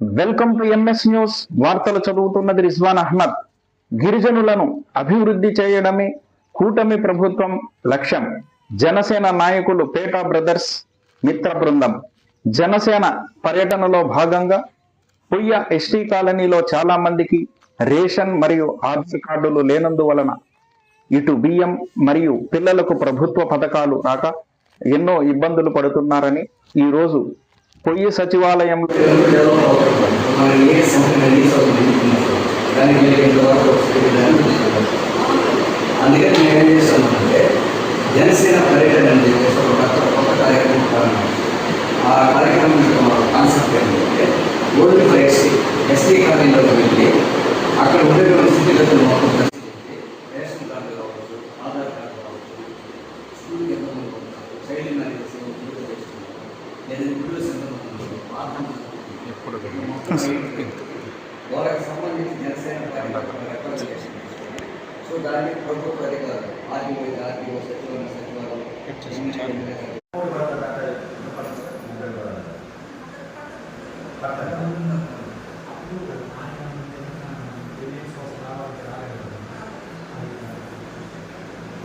Welcome to MS news వార్తలు చదువుతున్నది రిజ్వాన్ అహ్మద్. గిరిజనులను అభివృద్ధి చేయడమే కూటమి ప్రభుత్వం లక్ష్యం. జనసేన నాయకులు పేటా బ్రదర్స్ మిత్ర బృందం. జనసేన పర్యటనలో భాగంగా పుయ్య ఎస్టీ కాలనీలో చాలా మందికి రేషన్ మరియు ఆధార్ కార్డులు లేనందువలన ఇటు బియ్యం మరియు పిల్లలకు ప్రభుత్వ పథకాలు రాక ఎన్నో ఇబ్బందులు పడుతున్నారని ఈ రోజు పొయ్యి సచివాలయంలో అందుకని మేము ఏం చేస్తామంటే జనసేన పర్యటన అని చెప్పేసి ఒక కొత్త కొత్త కార్యక్రమం ప్రారంభించాం. ఆ కార్యక్రమం కాన్సెప్ట్ ఏంటంటే ఓల్డ్ ఫ్లైట్స్ ఎస్టీ కాలనీలోకి వెళ్ళి అక్కడ ఉండేటువంటి స్థితిగతులు మొత్తం రేషన్ కార్డు కావచ్చు ఆధార్ కార్డు కావచ్చు స్కూల్కి ఎంతమంది పంపుతారు చైల్డ్ ఆత్మ వాళ్ళకి సంబంధించి జనసేన పార్టీ సో దాన్ని ప్రభుత్వ అధికారులు ఆర్టీఓ ఆర్టీఓ సచివాలయం సచివాలయం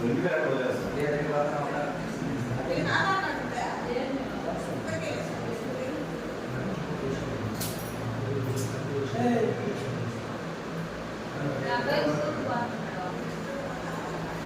ఎందుకంటే Ei, Amém.